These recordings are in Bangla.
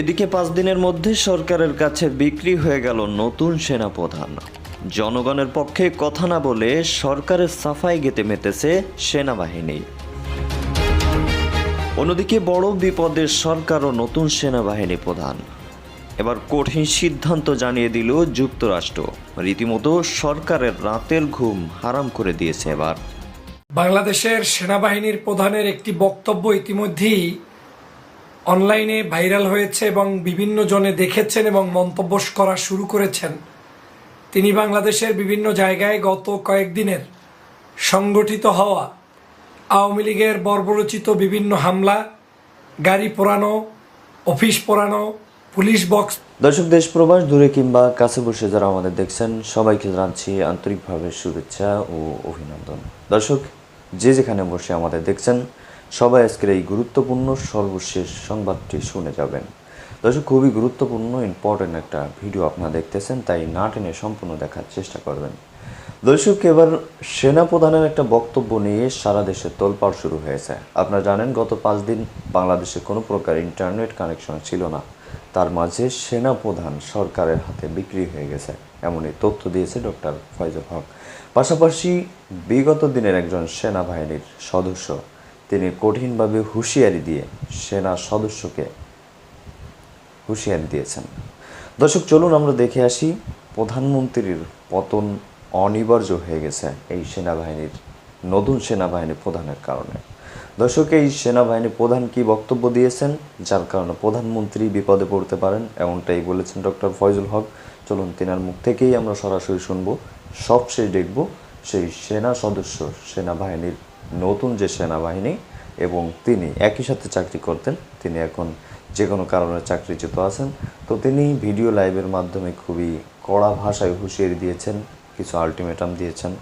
এদিকে পাঁচ দিনের মধ্যে সরকারের কাছে বিক্রি হয়ে গেল নতুন সেনাপ্রধান। জনগণের পক্ষে কথা না বলে সরকারের সাফাই গেতে মেতেছে সেনাবাহিনী। অন্যদিকে বড় বিপদের সরকার ও নতুন সেনাবাহিনী প্রধান। এবার কঠিন সিদ্ধান্ত জানিয়ে দিল যুক্তরাষ্ট্র। রীতিমতো সরকারের রাতের ঘুম হারাম করে দিয়েছে এবার। বাংলাদেশের সেনাবাহিনীর প্রধানের একটি বক্তব্য ইতিমধ্যেই অনলাইনে ভাইরাল হয়েছে এবং বিভিন্ন জনে দেখেছেন এবং মন্তব্য করা শুরু করেছেন। তিনি বাংলাদেশের বিভিন্ন জায়গায় গত কয়েকদিনের সংগঠিত হওয়া, আওয়ামী লীগের বর্বরচিত বিভিন্ন হামলা, গাড়ি পোড়ানো, অফিস পোড়ানো, পুলিশ বক্স দর্শক, দেশ প্রবাস দূরে কিংবা কাছে বসে যারা আমাদের দেখছেন, সবাইকে জানাচ্ছি আন্তরিকভাবে শুভেচ্ছা ও অভিনন্দন। দর্শক, যে যেখানে বসে আমাদের দেখছেন সবাই আজকের এই গুরুত্বপূর্ণ সর্বশেষ সংবাদটি শুনে যাবেন। দর্শক, খুবই গুরুত্বপূর্ণ ইম্পর্টেন্ট একটা ভিডিও আপনারা দেখতেছেন, তাই না টেনে সম্পূর্ণ দেখার চেষ্টা করবেন। দর্শক, এবার সেনাপ্রধানের একটা বক্তব্য নিয়ে সারা দেশে তোলপাড় শুরু হয়েছে। আপনারা জানেন, গত পাঁচ দিন বাংলাদেশে কোনো প্রকার ইন্টারনেট কানেকশন ছিল না। তার মাঝে সেনাপ্রধান সরকারের হাতে বিক্রি হয়ে গেছে, এমনই তথ্য দিয়েছে ডক্টর ফয়জুল হক। পাশাপাশি বিগত দিনের একজন সেনাবাহিনীর সদস্য তিনি কঠিনভাবে হুঁশিয়ারি দিয়ে সেনা সদস্যকে হুঁশিয়ারি দিয়েছেন। দর্শক, চলুন আমরা দেখে আসি, প্রধানমন্ত্রীর পতন অনিবার্য হয়ে গেছে এই সেনাবাহিনীর, নতুন সেনাবাহিনী প্রধানের কারণে। দর্শক, এই সেনাবাহিনী প্রধান কি বক্তব্য দিয়েছেন? যার কারণে প্রধানমন্ত্রী বিপদে পড়তে পারেন, এমনটাই বলেছেন ডক্টর ফয়জুল হক। চলুন, তিনার মুখ থেকেই আমরা সরাসরি শুনব, সবশেষ দেখব সেই সেনা সদস্য, সেনাবাহিনীর নতুন যে সেনাবাহিনী এবং তিনি একই সাথে চাকরি করতেন, তিনি এখন যে কোনো কারণে চাকরিচ্যুত আছেন, তো তিনি ভিডিও লাইভের মাধ্যমে খুবই কড়া ভাষায় হুঁশিয়ারি দিয়েছেন, কিছু আলটিমেটাম দিয়েছেন,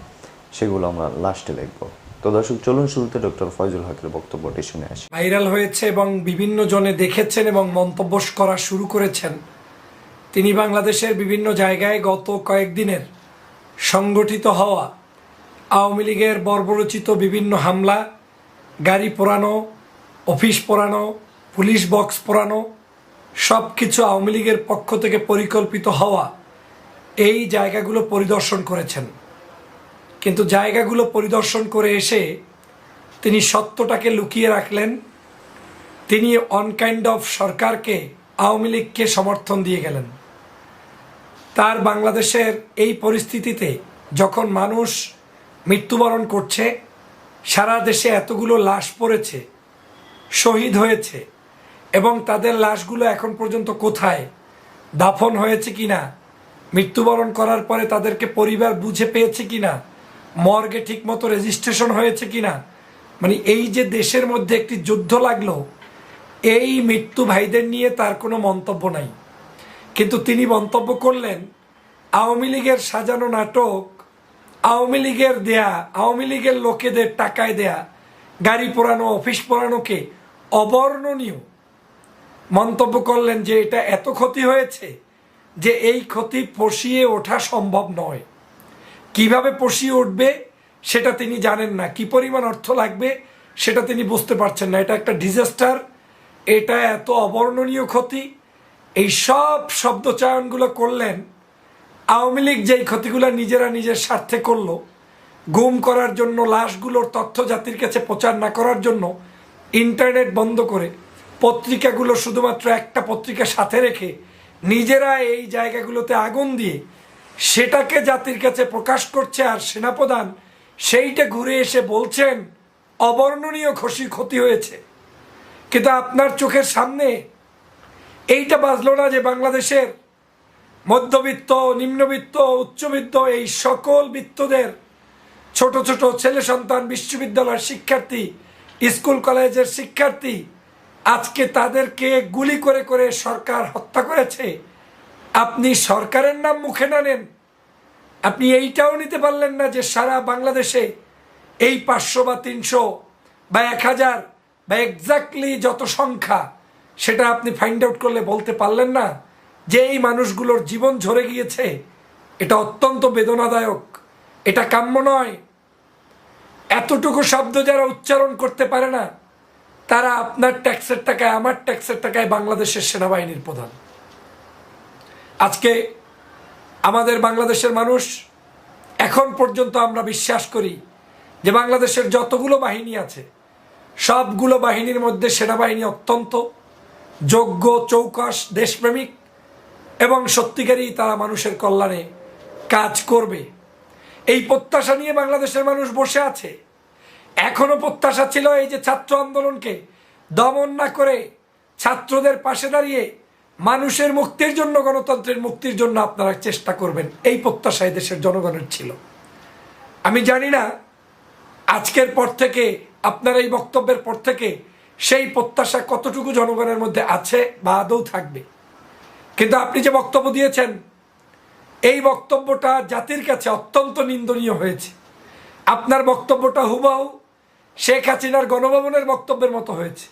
সেগুলো আমরা লাস্টে দেখব। তো দর্শক, চলুন শুরুতে ডক্টর ফয়জুল হকের বক্তব্যটি শুনে আসি। ভাইরাল হয়েছে এবং বিভিন্ন জনে দেখেছেন এবং মন্তব্য করা শুরু করেছেন। তিনি বাংলাদেশের বিভিন্ন জায়গায় গত কয়েকদিনের সংগঠিত হওয়া আওয়ামী লীগের বর্বরচিত বিভিন্ন হামলা, গাড়ি পোড়ানো, অফিস পোড়ানো, পুলিশ বক্স পোড়ানো সব কিছু আওয়ামী লীগের পক্ষ থেকে পরিকল্পিত হওয়া, এই জায়গাগুলো পরিদর্শন করেছেন। কিন্তু জায়গাগুলো পরিদর্শন করে এসে তিনি সত্যটাকে লুকিয়ে রাখলেন। তিনি অনকাইন্ড অফ সরকারকে, আওয়ামী লীগকে সমর্থন দিয়ে গেলেন। তার বাংলাদেশের এই পরিস্থিতিতে যখন মানুষ মৃত্যুবরণ করছে, সারা দেশে এতগুলো লাশ পড়েছে, শহীদ হয়েছে, এবং তাদের লাশগুলো এখন পর্যন্ত কোথায়, দাফন হয়েছে কি না মৃত্যুবরণ করার পরে তাদেরকে পরিবার বুঝে পেয়েছে কিনা, মর্গে ঠিকমতো রেজিস্ট্রেশন হয়েছে কিনা মানে এই যে দেশের মধ্যে একটি যুদ্ধ লাগল, এই মৃত্যু ভাইদের নিয়ে তার কোনো মন্তব্য নাই। কিন্তু তিনি মন্তব্য করলেন, আওয়ামী লীগের সাজানো নাটক আওয়ামী লীগের দেয়া, আওয়ামী লীগের লোকেদের টাকায় দেয়া, গাড়ি পোড়ানো, অফিস পোড়ানোকে অবর্ণনীয় মন্তব্য করলেন যে এটা এত ক্ষতি হয়েছে যে এই ক্ষতি পশিয়ে ওঠা সম্ভব নয়। কীভাবে পশিয়ে উঠবে সেটা তিনি জানেন না। কি পরিমাণ অর্থ লাগবে সেটা তিনি বুঝতে পারছেন না। এটা একটা ডিজাস্টার, এটা এত অবর্ণনীয় ক্ষতি। এই সব শব্দচয়নগুলো করলেন আওয়ামী লীগ যেই ক্ষতিগুলো নিজেরা নিজের স্বার্থে করল, গুম করার জন্য, লাশগুলোর তথ্য জাতির কাছে প্রচার না করার জন্য, ইন্টারনেট বন্ধ করে পত্রিকাগুলো শুধুমাত্র একটা পত্রিকা সাথে রেখে নিজেরা এই জায়গাগুলোতে আগুন দিয়ে সেটাকে জাতির কাছে প্রকাশ করছে আর সেনাপ্রধান সেইটা ঘুরে এসে বলছেন, অবর্ণনীয় খুশি ক্ষতি হয়েছে। কিন্তু আপনার চোখের সামনে এইটা বাজলো না যে বাংলাদেশের মধ্যবিত্ত, নিম্নবিত্ত, উচ্চবিত্ত এই সকল বিত্তদের ছোট ছোট ছেলে সন্তান বিশ্ববিদ্যালয়ের শিক্ষার্থী, স্কুল কলেজের শিক্ষার্থী আজকে তাদেরকে গুলি করে করে সরকার হত্যা করেছে। আপনি সরকারের নাম মুখে না নেন। আপনি এইটাও নিতে পারলেন না যে সারা বাংলাদেশে এই পাঁচশো বা তিনশো বা এক হাজার বা এক্স্যাক্টলি যত সংখ্যা, সেটা আপনি ফাইন্ড আউট করলে বলতে পারলেন না। যে এই মানুষগুলোর জীবন ঝরে গিয়েছে, এটা অত্যন্ত বেদনাদায়ক, এটা কাম্য নয়। এতটুকু শব্দ যারা উচ্চারণ করতে পারে না, তারা আপনার ট্যাক্সের টাকায়, আমার ট্যাক্সের টাকায় বাংলাদেশের সেনাবাহিনীর প্রধান। আজকে আমাদের বাংলাদেশের মানুষ, এখন পর্যন্ত আমরা বিশ্বাস করি যে বাংলাদেশের যতগুলো বাহিনী আছে, সবগুলো বাহিনীর মধ্যে সেনাবাহিনী অত্যন্ত যোগ্য চৌকাস দেশপ্রেমিক। এবং সত্যিকারই তারা মানুষের কল্যাণে কাজ করবে। এই প্রত্যাশা নিয়ে বাংলাদেশের মানুষ বসে আছে। এখনও প্রত্যাশা ছিল এই যে ছাত্র আন্দোলনকে দমন না করে ছাত্রদের পাশে দাঁড়িয়ে মানুষের মুক্তির জন্য, গণতন্ত্রের মুক্তির জন্য আপনারা চেষ্টা করবেন। এই প্রত্যাশা দেশের জনগণের ছিল। আমি জানি না আজকের পর থেকে, আপনার এই বক্তব্যের পর থেকে সেই প্রত্যাশা কতটুকু জনগণের মধ্যে আছে বা আদৌ থাকবে। কিন্তু আপনি যে বক্তব্য দিয়েছেন, এই বক্তব্যটা জাতির কাছে অত্যন্ত নিন্দনীয় হয়েছে। আপনার বক্তব্যটা হুবাহু শেখ হাসিনার গণভবনের বক্তব্যের মতো হয়েছে,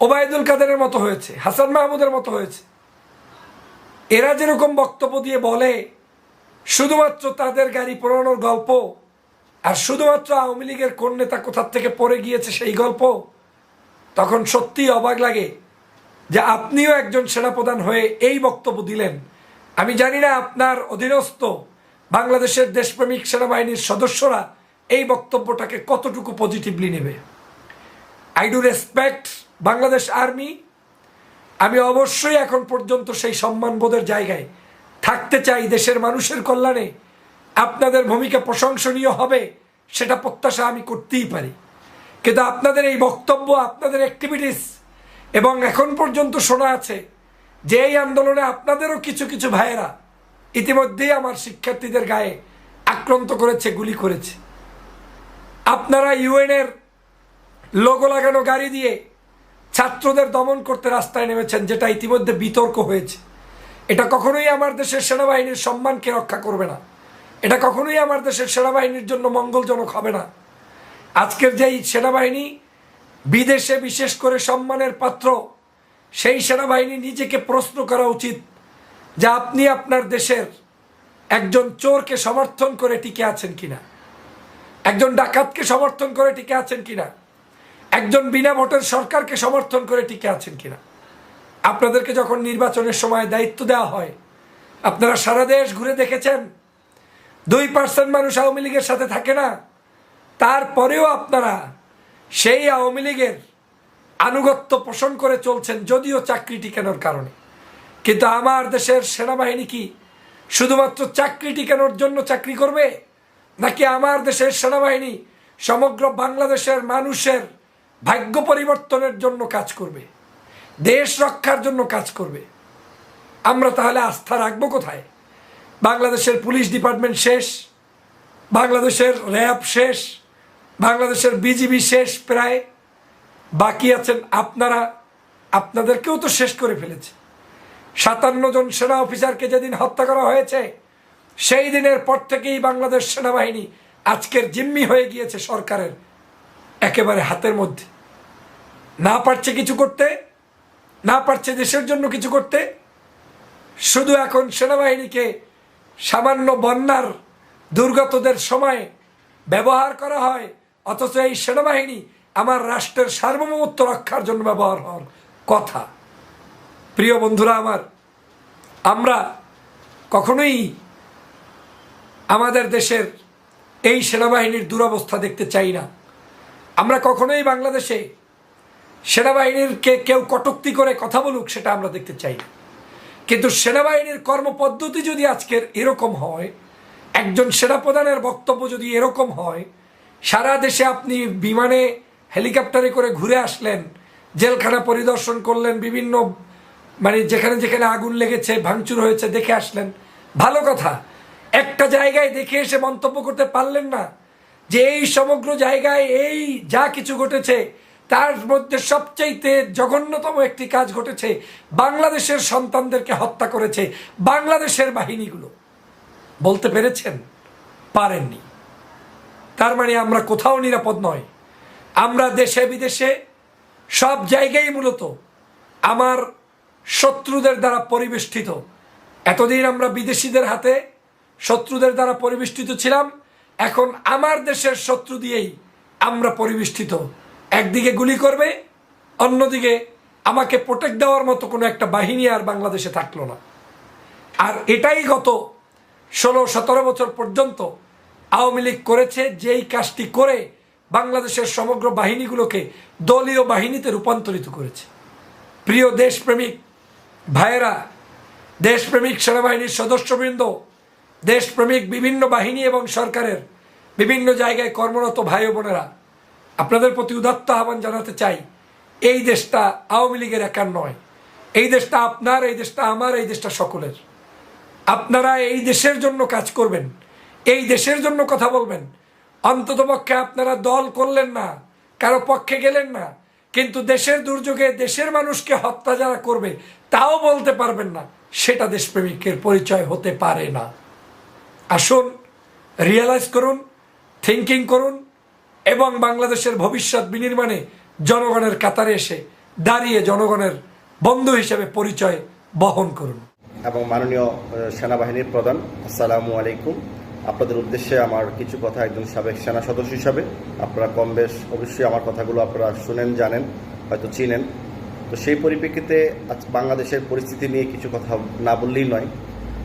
ওবায়দুল কাদেরের মতো হয়েছে, হাসান মাহমুদের মতো হয়েছে। এরা যেরকম বক্তব্য দিয়ে বলে, শুধুমাত্র তাদের গাড়ি পোড়ানোর গল্প আর শুধুমাত্র আওয়ামী লীগের কোন নেতা কোথার থেকে পড়ে গিয়েছে সেই গল্প, তখন সত্যিই অবাক লাগে যে আপনিও একজন সেনাপ্রধান হয়ে এই বক্তব্য দিলেন। আমি জানি না আপনার অধীনস্থ বাংলাদেশের দেশপ্রেমিক সেনাবাহিনীর সদস্যরা এই বক্তব্যটাকে কতটুকু পজিটিভলি নেবে। I do respect Bangladesh army আমি অবশ্যই এখন পর্যন্ত সেই সম্মানবোধের জায়গায় থাকতে চাই দেশের মানুষের কল্যাণে। আপনাদের ভূমিকা প্রশংসনীয় হবে, সেটা প্রত্যাশা আমি করতেই পারি। কিন্তু আপনাদের এই বক্তব্য, আপনাদের অ্যাক্টিভিটিস এবং এখন পর্যন্ত শোনা আছে যে এই আন্দোলনে আপনাদেরও কিছু কিছু ভাইয়েরা ইতিমধ্যেই আমার শিক্ষার্থীদের গায়ে আক্রান্ত করেছে, গুলি করেছে। আপনারা ইউএনের লোগো লাগানো গাড়ি দিয়ে ছাত্রদের দমন করতে রাস্তায় নেমেছেন, যেটা ইতিমধ্যে বিতর্ক হয়েছে। এটা কখনোই আমার দেশের সেনাবাহিনীর সম্মানকে রক্ষা করবে না। এটা কখনোই আমার দেশের সেনাবাহিনীর জন্য মঙ্গলজনক হবে না। আজকের যেই সেনাবাহিনী বিদেশে বিশেষ করে সম্মানের পাত্র, সেই সেনাবাহিনী নিজেকে প্রশ্ন করা উচিত যে আপনি আপনার দেশের একজন চোরকে সমর্থন করে টিকে আছেন কিনা, একজন ডাকাতকে সমর্থন করে টিকে আছেন কিনা, একজন বিনা ভোটের সরকারকে সমর্থন করে টিকে আছেন কিনা। আপনাদেরকে যখন নির্বাচনের সময় দায়িত্ব দেওয়া হয়, আপনারা সারা দেশ ঘুরে দেখেছেন, দুই পার্সেন্ট মানুষ আওয়ামী লীগের সাথে থাকে না, তারপরেও আপনারা সেই আওয়ামী লীগের আনুগত্য পোষণ করে চলছেন যদিও চাকরি টিকানোর কারণে। কিন্তু আমার দেশের সেনাবাহিনী কি শুধুমাত্র চাকরি টিকানোর জন্য চাকরি করবে? নাকি আমার দেশের সেনাবাহিনী সমগ্র বাংলাদেশের মানুষের ভাগ্য পরিবর্তনের জন্য কাজ করবে? দেশ রক্ষার জন্য কাজ করবে? আমরা তাহলে আস্থা রাখব কোথায়? বাংলাদেশের পুলিশ ডিপার্টমেন্ট শেষ? বাংলাদেশের র্যাব শেষ? বাংলাদেশের বিজিবি শেষ প্রায় বাকি আছেন আপনারা, আপনাদেরকেও তো শেষ করে ফেলেছে। সাতান্ন জন সেনা অফিসারকে যেদিন হত্যা করা হয়েছে, সেই দিনের পর থেকেই বাংলাদেশ সেনাবাহিনী আজকের জিম্মি হয়ে গিয়েছে সরকারের একেবারে হাতের মধ্যে। না পারছে কিছু করতে, না পারছে দেশের জন্য কিছু করতে, শুধু এখন সেনাবাহিনীকে সামান্য বন্যার দুর্গতদের সময় ব্যবহার করা হয় অথচ এই সেনাবাহিনী আমার রাষ্ট্রের সার্বভৌমত্ব রক্ষার জন্য ব্যবহার হওয়ার কথা। প্রিয় বন্ধুরা আমার, আমরা কখনোই আমাদের দেশের এই সেনাবাহিনীর দুরবস্থা দেখতে চাই না। আমরা কখনোই বাংলাদেশে সেনাবাহিনীরকে কেউ কটুক্তি করে কথা বলুক সেটা আমরা দেখতে চাই না। কিন্তু সেনাবাহিনীর কর্মপদ্ধতি যদি আজকের এরকম হয়, একজন সেনাপ্রধানের বক্তব্য যদি এরকম হয় সারা দেশে আপনি বিমানে হেলিকপ্টারে করে ঘুরে আসলেন, জেলখানা পরিদর্শন করলেন, বিভিন্ন মানে যেখানে যেখানে আগুন লেগেছে, ভাঙচুর হয়েছে দেখে আসলেন। ভালো কথা। একটা জায়গায় দেখে এসে মন্তব্য করতে পারলেন না যে এই সমগ্র জায়গায় এই যা কিছু ঘটেছে, তার মধ্যে সবচাইতে জঘন্যতম একটি কাজ ঘটেছে, বাংলাদেশের সন্তানদেরকে হত্যা করেছে, বাংলাদেশের বাহিনীগুলো। বলতে পেরেছেন? পারেননি। তার মানে আমরা কোথাও নিরাপদ নয়। আমরা দেশে বিদেশে সব জায়গায় মূলত আমার শত্রুদের দ্বারা পরিবেষ্টিত। এতদিন আমরা বিদেশিদের হাতে শত্রুদের দ্বারা পরিবেষ্টিত ছিলাম। এখন আমার দেশের শত্রু দিয়েই আমরা পরিবেষ্টিত। একদিকে গুলি করবে, অন্যদিকে আমাকে প্রোটেক্ট দেওয়ার মতো কোনো একটা বাহিনী আর বাংলাদেশে থাকল না। আর এটাই গত ষোলো সতেরো বছর পর্যন্ত আওয়ামী লীগ করেছে, যেই কাজটি করে বাংলাদেশের সমগ্র বাহিনীগুলোকে দলীয় বাহিনীতে রূপান্তরিত করেছে। প্রিয় দেশপ্রেমিক ভাইয়েরা, দেশপ্রেমিক সেনাবাহিনীর সদস্যবৃন্দ, দেশপ্রেমিক বিভিন্ন বাহিনী এবং সরকারের বিভিন্ন জায়গায় কর্মরত ভাই বোনেরা, আপনাদের প্রতি উদাত্ত আহ্বান জানাতে চাই, এই দেশটা আওয়ামী লীগের একার নয়। এই দেশটা আপনার, এই দেশটা আমার, এই দেশটা সকলের। আপনারা এই দেশের জন্য কাজ করবেন। এই দেশের জন্য কথা বলবেন। অন্ততপক্ষে আপনারা দল করলেন না, কারও পক্ষে গেলেন না, কিন্তু দেশের দুর্যোগে দেশের মানুষকে হত্যা যারা করবে, তাও বলতে পারবেন না, সেটা দেশপ্রেমিকের পরিচয় হতে পারে না। আসুন রিয়েলাইজ করুন থিঙ্কিং করুন, এবং বাংলাদেশের ভবিষ্যৎ বিনির্মাণে জনগণের কাতারে এসে দাঁড়িয়ে জনগণের বন্ধু হিসেবে পরিচয় বহন করুন। এবং মাননীয় সেনাবাহিনীর প্রধান, আসসালামু আলাইকুম। আপনাদের উদ্দেশ্যে আমার কিছু কথা একজন সাবেক সেনা সদস্য হিসাবে। আপনারা কম বেশ অবশ্যই আমার কথাগুলো আপনারা শুনেন, জানেন, হয়তো চিনেন। তো সেই পরিপ্রেক্ষিতে আজ বাংলাদেশের পরিস্থিতি নিয়ে কিছু কথা না বললেই নয়।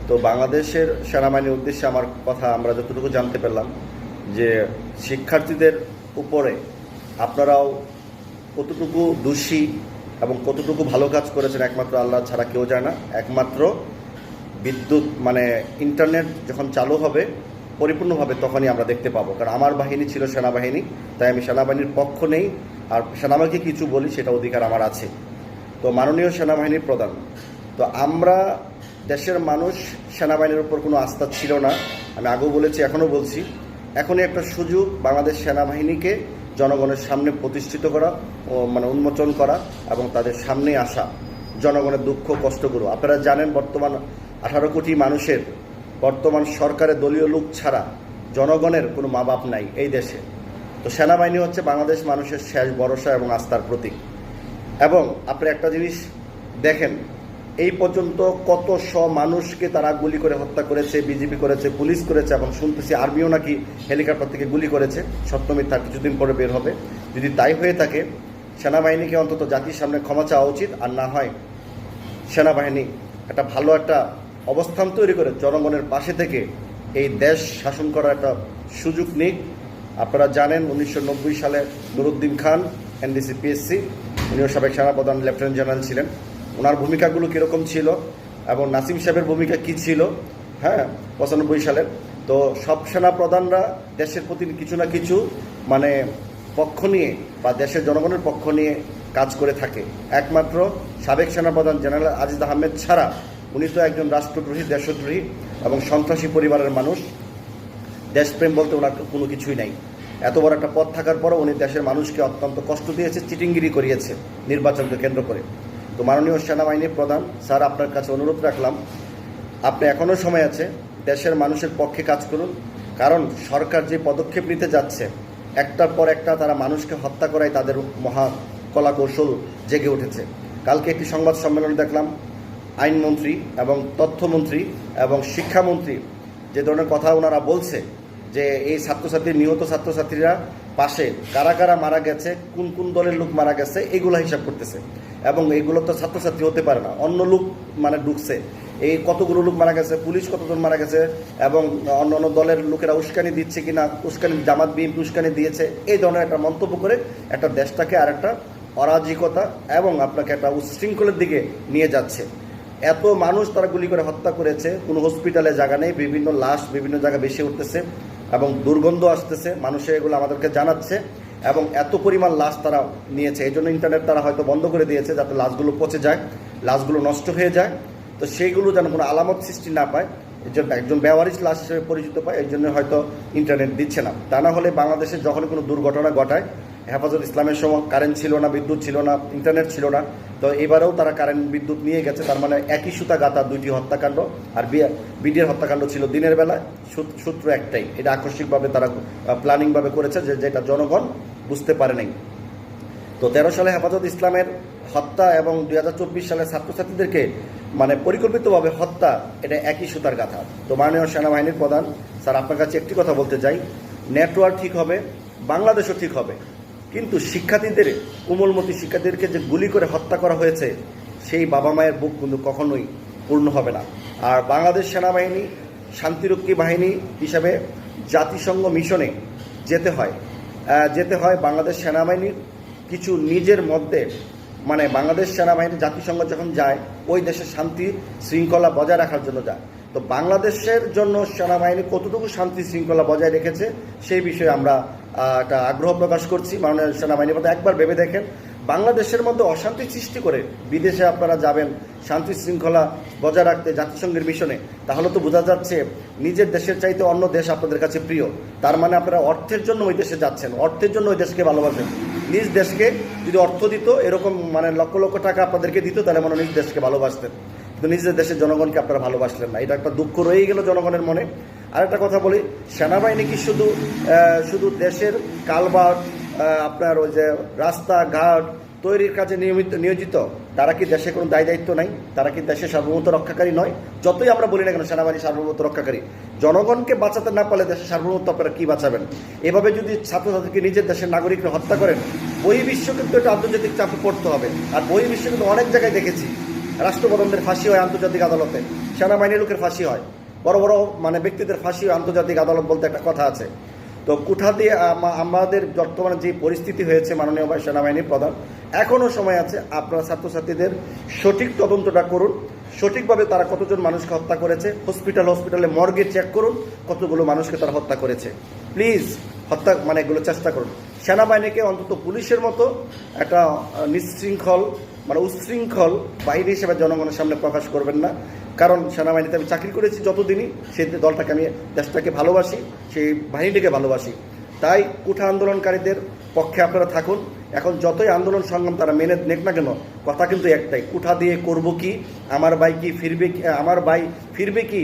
তো বাংলাদেশের সেনাবাহিনীর উদ্দেশ্যে আমার কথা আমরা যতটুকু জানতে পারলাম যে শিক্ষার্থীদের উপরে আপনারাও কতটুকু দোষী এবং কতটুকু ভালো কাজ করেছেন একমাত্র আল্লাহ ছাড়া কেউ জানে না। একমাত্র বিদ্যুৎ মানে ইন্টারনেট যখন চালু হবে, পরিপূর্ণভাবে তখনই আমরা দেখতে পাবো। কারণ আমার বাহিনী ছিল সেনাবাহিনী, তাই আমি সেনাবাহিনীর পক্ষ নেই, আর সেনাবাহিনীকে কিছু বলি সেটা অধিকার আমার আছে। তো মাননীয় সেনাবাহিনীর প্রধান, তো আমরা দেশের মানুষ সেনাবাহিনীর উপর কোনো আস্থা ছিল না। আমি আগেও বলেছি, এখনও বলছি, এখনই একটা সুযোগ বাংলাদেশ সেনাবাহিনীকে জনগণের সামনে প্রতিষ্ঠিত করা ও মানে উন্মোচন করা এবং তাদের সামনে আসা, জনগণের দুঃখ, কষ্টগুলো। আপনারা জানেন বর্তমান আঠারো কোটি মানুষের বর্তমান সরকারের দলীয় লোক ছাড়া জনগণের কোনো মা বাপ নাই এই দেশে। তো সেনাবাহিনী হচ্ছে বাংলাদেশ মানুষের শেষ ভরসা এবং আস্থার প্রতীক। এবং আপনি একটা জিনিস দেখেন, এই পর্যন্ত কত শ মানুষকে তারা গুলি করে হত্যা করেছে বিজেপি করেছে, পুলিশ করেছে, এবং শুনতেছি আর্মিও নাকি হেলিকপ্টার থেকে গুলি করেছে। সপ্তমী তার কিছুদিন পরে বের হবে। যদি তাই হয়ে থাকে, সেনাবাহিনীকে অন্তত জাতির সামনে ক্ষমা চাওয়া উচিত, আর না হয় সেনাবাহিনী একটা ভালো একটা অবস্থান তৈরি করে জনগণের পাশে থেকে এই দেশ শাসন করার একটা সুযোগ নিক। আপনারা জানেন উনিশশো নব্বই সালে নুরুদ্দিন খান, এনডিসি পিএসসি, উনিও সাবেক সেনাপ্রধান, লেফটেন্যান্ট জেনারেল ছিলেন। ওনার ভূমিকাগুলো কীরকম ছিল এবং নাসিম সাহেবের ভূমিকা কী ছিল? হ্যাঁ পঁচানব্বই সালের। তো সব সেনা প্রধানরা দেশের প্রতি কিছু না কিছু মানে পক্ষ নিয়ে বা দেশের জনগণের পক্ষ নিয়ে কাজ করে থাকে। একমাত্র সাবেক সেনাপ্রধান জেনারেল আজিজ আহমেদ ছাড়া উনি তো একজন রাষ্ট্রদ্রোহী, দেশদ্রোহী এবং সন্ত্রাসী পরিবারের মানুষ। দেশপ্রেম বলতে ওনার কোনো কিছুই নাই। এত বড় একটা পদ থাকার পরও উনি দেশের মানুষকে অত্যন্ত কষ্ট দিয়েছে, চিটিংগিরি করিয়েছে নির্বাচনকে কেন্দ্র করে। তো মাননীয় সেনাবাহিনীর প্রধান, স্যার, আপনার কাছে অনুরোধ রাখলাম, আপনি এখনও সময় আছে, দেশের মানুষের পক্ষে কাজ করুন। কারণ সরকার যে পদক্ষেপ নিতে যাচ্ছে, একটার পর একটা তারা মানুষকে হত্যা করায় তাদের মহা কলা কৌশল জেগে উঠেছে। কালকে একটি সংবাদ সম্মেলন দেখলাম আইনমন্ত্রী এবং তথ্যমন্ত্রী এবং শিক্ষামন্ত্রী যে ধরনের কথা ওনারা বলছে যে এই ছাত্রছাত্রী, নিহত ছাত্রছাত্রীরা পাশে কারা কারা মারা গেছে, কোন কোন দলের লোক মারা গেছে, এগুলো হিসাব করতেছে। এবং এইগুলো তো ছাত্রছাত্রী হতে পারে না। অন্য লোক মানে ঢুকছে। এই কতগুলো লোক মারা গেছে, পুলিশ কতজন মারা গেছে, এবং অন্য অন্য দলের লোকেরা উস্কানি দিচ্ছে কিনা, উস্কানি, জামাত বিএনপি উস্কানি দিয়েছে, এই ধরনের একটা মন্তব্য করে একটা দেশটাকে আর একটা অরাজকতা এবং আপনাকে একটা উচ্ছৃঙ্খলের দিকে নিয়ে যাচ্ছে। এত মানুষ তারা গুলি করে হত্যা করেছে, কোনো হসপিটালে জায়গা নেই, বিভিন্ন লাশ বিভিন্ন জায়গায় বেশি উঠতেছে এবং দুর্গন্ধ আসতেছে, মানুষে এগুলো আমাদেরকে জানাচ্ছে এবং এত পরিমাণ লাশ তারা নিয়েছে। এই জন্য ইন্টারনেট তারা হয়তো বন্ধ করে দিয়েছে যাতে লাশগুলো পচে যায়, লাশগুলো নষ্ট হয়ে যায়। তো সেইগুলো যেন কোনো আলামত সৃষ্টি না পায় এই জন্য একজন ব্যবহারিক লাশ হিসেবে পরিচিত পায় এই জন্য হয়তো ইন্টারনেট দিচ্ছে না। তা না হলে বাংলাদেশে যখন কোনো দুর্ঘটনা ঘটায় হেফাজত ইসলামের সময় কারেন্ট ছিল না, বিদ্যুৎ ছিল না ইন্টারনেট ছিল না। তো এবারেও তারা কারেন্ট বিদ্যুৎ নিয়ে গেছে, তার মানে একই সুতা গাতা দুইটি হত্যাকাণ্ড। আর বিডিআর হত্যাকাণ্ড ছিল দিনের বেলায়। সূত্র একটাই, এটা আকস্মিকভাবে তারা প্ল্যানিংভাবে করেছে যে যেটা জনগণ বুঝতে পারে নাই। তো তেরো সালে হেফাজত ইসলামের হত্যা এবং দুই হাজার চব্বিশ সালে ছাত্রছাত্রীদেরকে মানে পরিকল্পিতভাবে হত্যা, এটা একই সুতার গাথা। তো মাননীয় সেনাবাহিনীর প্রধান, স্যার, আপনার কাছে একটি কথা বলতে চাই। নেটওয়ার্ক ঠিক হবে, বাংলাদেশও ঠিক হবে। কিন্তু শিক্ষার্থীদের, কোমলমতি শিক্ষার্থীদেরকে যে গুলি করে হত্যা করা হয়েছে, সেই বাবা মায়ের বুক কিন্তু কখনোই পূর্ণ হবে না। আর বাংলাদেশ সেনাবাহিনী শান্তিরক্ষী বাহিনী হিসাবে জাতিসংঘ মিশনে যেতে হয়। যেতে হয় বাংলাদেশ সেনাবাহিনীর কিছু নিজের মধ্যে। মানে বাংলাদেশ সেনাবাহিনী জাতিসংঘ যখন যায়, ওই দেশের শান্তি শৃঙ্খলা বজায় রাখার জন্য যায়। তো বাংলাদেশের জন্য সেনাবাহিনী কতটুকু শান্তি শৃঙ্খলা বজায় রেখেছে, সেই বিষয়ে আমরা একটা আগ্রহ প্রকাশ করছি। মাননীয় সেনাবাহিনীর মধ্যে একবার ভেবে দেখেন। বাংলাদেশের মধ্যে অশান্তি সৃষ্টি করে বিদেশে আপনারা যাবেন, শান্তি শৃঙ্খলা বজায় রাখতে জাতিসংঘের মিশনে, তাহলে তো বোঝা যাচ্ছে নিজের দেশের চাইতে অন্য দেশ আপনাদের কাছে প্রিয়। তার মানে আপনারা অর্থের জন্য ওই দেশে যাচ্ছেন, অর্থের জন্য ওই দেশকে ভালোবাসেন। নিজ দেশকে যদি অর্থ দিত, এরকম মানে লক্ষ লক্ষ টাকা আপনাদেরকে দিত, তাহলে মানে নিজ দেশকে ভালোবাসতেন। কিন্তু নিজের দেশের জনগণকে আপনারা ভালোবাসলেন না। এটা একটা দুঃখ রয়েই গেল জনগণের মনে। আরেকটা কথা বলি, সেনাবাহিনী কি শুধু শুধু দেশের কালবার আপনার ওই যে রাস্তাঘাট তৈরির কাজে নিয়মিত, নিয়োজিত, তারা কি দেশে কোনো দায় দায়িত্ব নাই? তারা কি দেশের সার্বভৌমত্ব রক্ষাকারী নয়? যতই আমরা বলি না কেন, সেনাবাহিনী সার্বভৌমত্ব রক্ষাকারী। জনগণকে বাঁচাতে না পারলে দেশের সার্বভৌমত্ব আপনারা কি বাঁচাবেন? এভাবে যদি ছাত্রছাত্রীকে নিজের দেশের নাগরিকরা হত্যা করেন বহির্বিশ্ব কিন্তু একটা আন্তর্জাতিক চাপে পড়তে হবে। আর বহির্বিশ্ব কিন্তু অনেক জায়গায় দেখেছি, রাষ্ট্রপ্রধানদের ফাঁসি হয় আন্তর্জাতিক আদালতে, সেনাবাহিনীর লোকের ফাঁসি হয়। বড় বড় মানে ব্যক্তিদের ফাঁসি আন্তর্জাতিক আদালত বলতে একটা কথা আছে। তো কুঠা দিয়ে আমাদের বর্তমানে যে পরিস্থিতি হয়েছে মাননীয় সেনাবাহিনীর প্রধান এখনও সময় আছে আপনারা ছাত্রছাত্রীদের সঠিক তদন্তটা করুন। সঠিকভাবে তারা কতজন মানুষকে হত্যা করেছে, হসপিটাল হসপিটালে মর্গে চেক করুন, কতগুলো মানুষকে তারা হত্যা করেছে। প্লিজ, হত্যা মানে এগুলো চেষ্টা করুন। সেনাবাহিনীকে অন্তত পুলিশের মতো একটা নিশৃঙ্খল মানে উচ্ছৃঙ্খল বাহিনী হিসেবে জনগণের সামনে প্রকাশ করবেন না। কারণ সেনাবাহিনীতে আমি চাকরি করেছি যতদিনই, সেই দলটাকে আমি, দেশটাকে ভালোবাসি, সেই বাহিনীটাকে ভালোবাসি। তাই কুঠা আন্দোলনকারীদের পক্ষে আপনারা থাকুন। এখন যতই আন্দোলন সংগ্রাম তারা মেনে নেক না কেন, কথা কিন্তু একটাই, কুঠা দিয়ে করব কি, আমার ভাই কি ফিরবে আমার ভাই ফিরবে কি,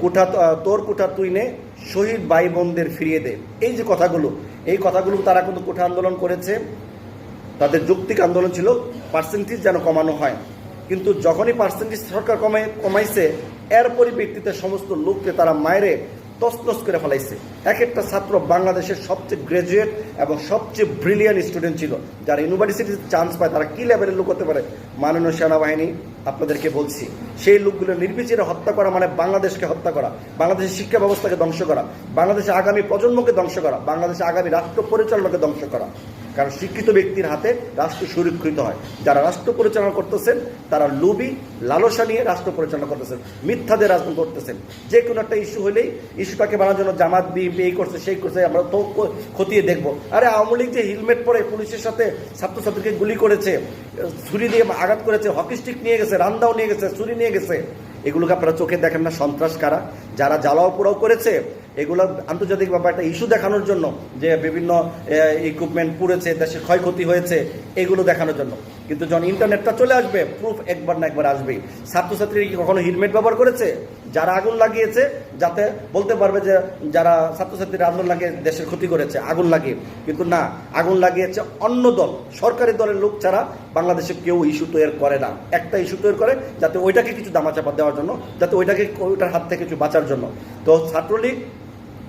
কুঠা তোর কুঠা তুই নে, শহীদ ভাই বোনদের ফিরিয়ে দে। এই যে কথাগুলো, এই কথাগুলো তারা কিন্তু কুঠা আন্দোলন করেছে। তাদের যৌক্তিক আন্দোলন ছিল পার্সেন্টেজ যেন কমানো হয়। কিন্তু যখনই পার্সেন্টেজ সরকার কমাই কমাইছে, এর পরিপ্রেক্ষিতে সমস্ত লোককে তারা মায়েরে তসনস করে ফেলাইছে। এক একটা ছাত্র বাংলাদেশের সবচেয়ে গ্রাজুয়েট এবং সবচেয়ে ব্রিলিয়ান স্টুডেন্ট ছিল। যারা ইউনিভার্সিটিতে চান্স পায়, তারা কী লেভেলের লোক হতে পারে? মাননীয় সেনাবাহিনী, আপনাদেরকে বলছি, সেই লোকগুলো নির্বিচারে হত্যা করা মানে বাংলাদেশকে হত্যা করা, বাংলাদেশের শিক্ষা ব্যবস্থাকে ধ্বংস করা, বাংলাদেশের আগামী প্রজন্মকে ধ্বংস করা, বাংলাদেশের আগামী রাষ্ট্র পরিচালনাকে ধ্বংস করা। কারণ শিক্ষিত ব্যক্তির হাতে রাষ্ট্র সুরক্ষিত হয়। যারা রাষ্ট্র পরিচালনা করতেছেন, তারা লোভী, লালসা নিয়ে রাষ্ট্র পরিচালনা করতেছেন, মিথ্যাদের রাজনীতি করতেছেন। যে কোনো একটা ইস্যু হলেই ইস্যুটাকে বানানোর জন্য জামাত বিএনপি এই করছে, সেই করছে, আমরা তো খতিয়ে দেখব। আরে আওয়ামী লীগ যে হেলমেট পরে পুলিশের সাথে ছাত্রছাত্রীকে গুলি করেছে, ছুরি দিয়ে আঘাত করেছে, হকি স্টিক নিয়ে গেছে রান্দাও নিয়ে গেছে, ছুরি নিয়ে গেছে, এগুলোকে আপনারা চোখে দেখেন না, সন্ত্রাস কারা? যারা জ্বালাও পোড়াও করেছে, এগুলো আন্তর্জাতিকভাবে একটা ইস্যু দেখানোর জন্য যে বিভিন্ন ইকুইপমেন্ট পুড়েছে দেশে ক্ষয়ক্ষতি হয়েছে, এগুলো দেখানোর জন্য। কিন্তু যখন ইন্টারনেটটা চলে আসবে প্রুফ একবার না একবার আসবেই। ছাত্রছাত্রীরা কি কখনো হেলমেট ব্যবহার করেছে? যারা আগুন লাগিয়েছে, যাতে বলতে পারবে যে যারা ছাত্রছাত্রীরা আগুন লাগিয়ে দেশের ক্ষতি করেছে, আগুন লাগিয়ে। কিন্তু না, আগুন লাগিয়েছে অন্য দল। সরকারি দলের লোক ছাড়া বাংলাদেশে কেউ ইস্যু তৈরি করে না। একটা ইস্যু তৈরি করে যাতে ওইটাকে কিছু দামাচাপা দেওয়ার জন্য, যাতে ওইটাকে, ওইটার হাত থেকে কিছু বাঁচার জন্য। তো ছাত্রলীগ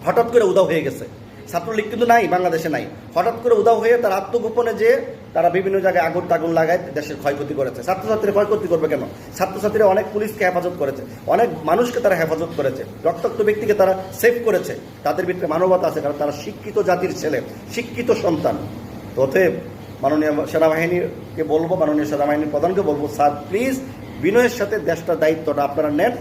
হঠাৎ করে উদাও হয়ে গেছে। ছাত্রলীগ কিন্তু নাই, বাংলাদেশে নাই। হঠাৎ করে উদাও হয়ে তার আত্মগোপনে যে তারা বিভিন্ন জায়গায় আগুন টাগুন লাগায় দেশের ক্ষয়ক্ষতি করেছে। ছাত্রছাত্রীরা ক্ষয়ক্ষতি করবে কেন? ছাত্রছাত্রীরা অনেক পুলিশকে হেফাজত করেছে, অনেক মানুষকে তারা হেফাজত করেছে, রক্তাক্ত ব্যক্তিকে তারা সেভ করেছে। তাদের ভিতরে মানবতা আছে, কারণ তারা শিক্ষিত জাতির ছেলে, শিক্ষিত সন্তান। অতএব মাননীয় সেনাবাহিনীকে বলব, মাননীয় সেনাবাহিনীর প্রধানকে বলব, স্যার, প্লিজ বিনয়ের সাথে দেশটার দায়িত্বটা আপনারা নেন।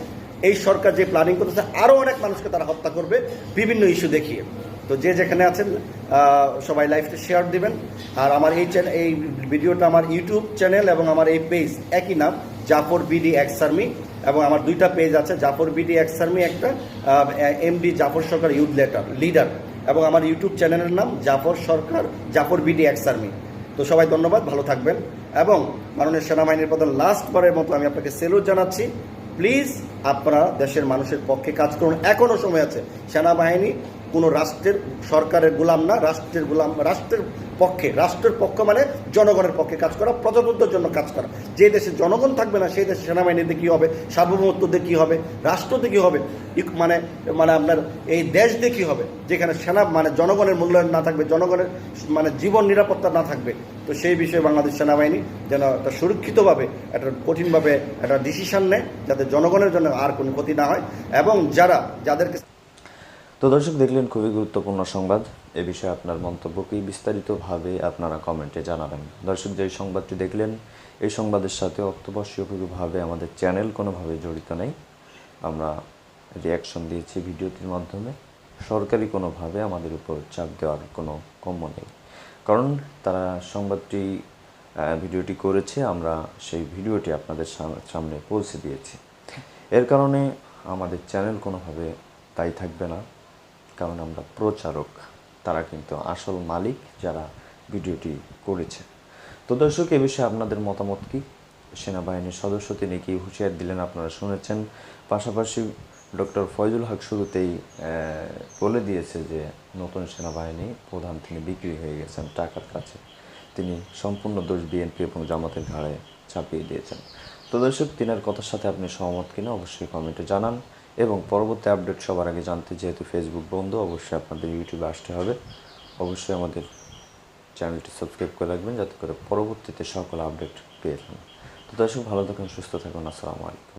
এই সরকার যে প্ল্যানিং করতেছে আরও অনেক মানুষকে তারা হত্যা করবে। বিভিন্ন ইস্যু দেখিয়ে। তো যে যেখানে আছেন সবাই লাইভটা শেয়ার দিবেন। আর আমার এই চ্যানেল এই ভিডিওটা আমার ইউটিউব চ্যানেল এবং আমার এই পেজ একই নাম জাফর বিডি এক্স আর্মি এবং আমার দুইটা পেজ আছে জাফর বিডি এক্স আর্মি একটা MD Zafar Sarkar youth letter leader এবং আমার ইউটিউব চ্যানেলের নাম Zafar Sarkar Zafar BD ex army তো সবাই ধন্যবাদ, ভালো থাকবেন। এবং মাননীয় সেনাবাহিনীর প্রধান লাস্টবারের মতো আমি আপনাকে সেলুট জানাচ্ছি। প্লিজ আপনারা দেশের মানুষের পক্ষে কাজ করুন। এখনও সময় আছে। সেনাবাহিনী কোনো রাষ্ট্রের সরকারের গোলাম না, রাষ্ট্রের গোলাম, রাষ্ট্রের পক্ষে, রাষ্ট্রের পক্ষ মানে জনগণের পক্ষে কাজ করা, প্রজাতন্ত্রের জন্য কাজ করা। যে দেশে জনগণ থাকবে না, সেই দেশে সেনাবাহিনীতে কী হবে, সার্বভৌমত্ব দিয়ে কী হবে রাষ্ট্রতে কী হবে মানে মানে আপনার এই দেশ দিয়ে কী হবে, যেখানে সেনা মানে জনগণের মূল্যায়ন না থাকবে, জনগণের মানে জীবন নিরাপত্তা না থাকবে, তো সেই বিষয়ে বাংলাদেশ সেনাবাহিনী যেন একটা সুরক্ষিতভাবে, একটা কঠিনভাবে একটা ডিসিশন নেয়, যাতে জনগণের জন্য আর কোনো ক্ষতি না হয়, এবং যারা, যাদেরকে তো দর্শক, দেখলেন খুবই গুরুত্বপূর্ণ সংবাদ। এ বিষয়ে আপনার মন্তব্য কি বিস্তারিতভাবে আপনারা কমেন্টে জানাবেন। দর্শক, যে সংবাদটি দেখলেন, এই সংবাদের সাথে অত্যাবশ্যকীয়ভাবে আমাদের চ্যানেল কোনোভাবে জড়িত নেই। আমরা রিয়াকশন দিয়েছি ভিডিওটির মাধ্যমে। সরকারি কোনোভাবে আমাদের উপর চাপ দেওয়ার কোনো কম্য নেই। কারণ তারা সংবাদটি ভিডিওটি করেছে, আমরা সেই ভিডিওটি আপনাদের সাম- সামনে পৌঁছে দিয়েছি। এর কারণে আমাদের চ্যানেল কোনোভাবে তাই থাকবে না। কারণ আমরা প্রচারক, তারা কিন্তু আসল মালিক যারা ভিডিওটি করেছে। তো দর্শক, এ বিষয়ে আপনাদের মতামত কি? সেনাবাহিনীর সদস্য তিনি কি হুঁশিয়ার দিলেন আপনারা শুনেছেন। পাশাপাশি ডক্টর ফয়জুল হক শুরুতেই বলে দিয়েছে যে নতুন সেনাবাহিনী প্রধান তিনি বিক্রি হয়ে গেছেন টাকার কাছে। তিনি সম্পূর্ণ দোষ বিএনপি এবং জামাতের ঘাড়ে চাপিয়ে দিয়েছেন। তো দর্শক, তিনার কথার সাথে আপনি সহমত কিনা অবশ্যই কমেন্টে জানান। এবং পরবর্তী আপডেট সবার আগে জানতে যেহেতু ফেসবুক বন্ধ, অবশ্যই আপনাদের ইউটিউবে আসতে হবে। অবশ্যই আমাদের চ্যানেলটি সাবস্ক্রাইব করে রাখবেন যাতে করে পরবর্তীতে সকল আপডেট পেয়ে যান তো দর্শক, ভালো থাকুন, সুস্থ থাকুন। আসসালামু আলাইকুম।